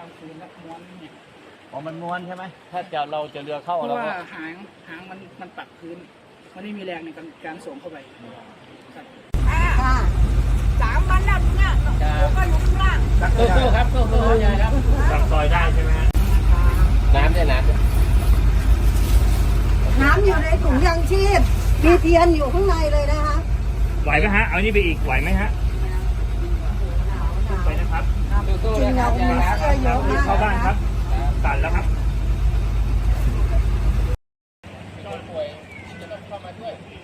างคืนแล้วม้วนเนี่ยอ๋อมันม้วนใช่ไหมถ้าจะเราจะเรือเข้าเพราะเราว่าก็หางหางมันมันปักพื้น มันไม่มีแรงในการการส่งเข้าไปครับค่ะสามวันแล้วเนี่ยหนูก็อยู่ข้างล่างสู้ๆครับสู้ๆใหญ่ครับตัดซอยได้ใช่ไหมฮะน้ำได้น้น้ำอยู่ในถุงยางชีพมีเทียนอยู่ข้างในเลยนะคะ ไหวไหมฮะ เอานี่ไปอีกไหวไหมฮะ ยาวมีเสื้อเยอะมากข้าบ้านครับตัดแล้วครับนอนป่วยจ